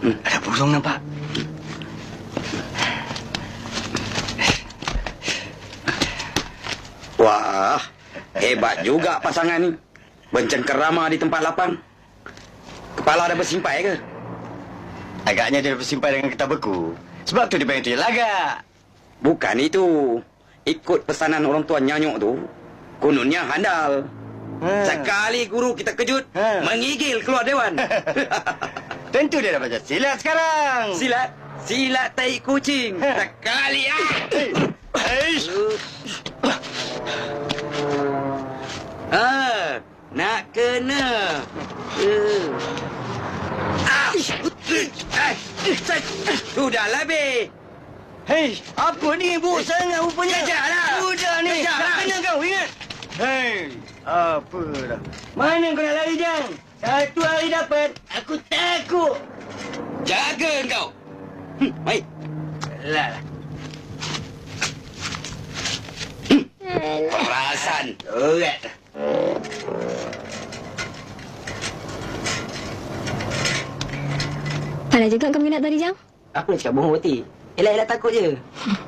Tolong nampak. Wah, hebat juga pasangan ni. Bencengkerama di tempat lapang. Kepala dah bersimpai ke? Agaknya dia bersimpan dengan kita beku. Sebab tu dia pengen tu lagak. Bukan itu. Ikut pesanan orang tua nyanyuk tu, kononnya handal. Ha. Sekali guru kita kejut, Ha. mengigil keluar dewan. Tentu dia dah belajar silat sekarang. silat, silat tai kucing. Ha. Sekali ah. Eish. Ah, nak kena. Uh. Ah. Ah. Sudahlah, be. Hei, apa ni bu sangat rupanya? Kejarlah. Sudah ni, Kejarlah. tak kena kau ingat. Hei, apa dah? Mana kau nak lari jang? Satu hari dapat, aku takut. Jaga kau. Hmm, baik. Lah, lah. Perasan. Alright. Pandai juga kau minat tadi, Jang. Apa nak cakap bohong berarti? Elak-elak takut je.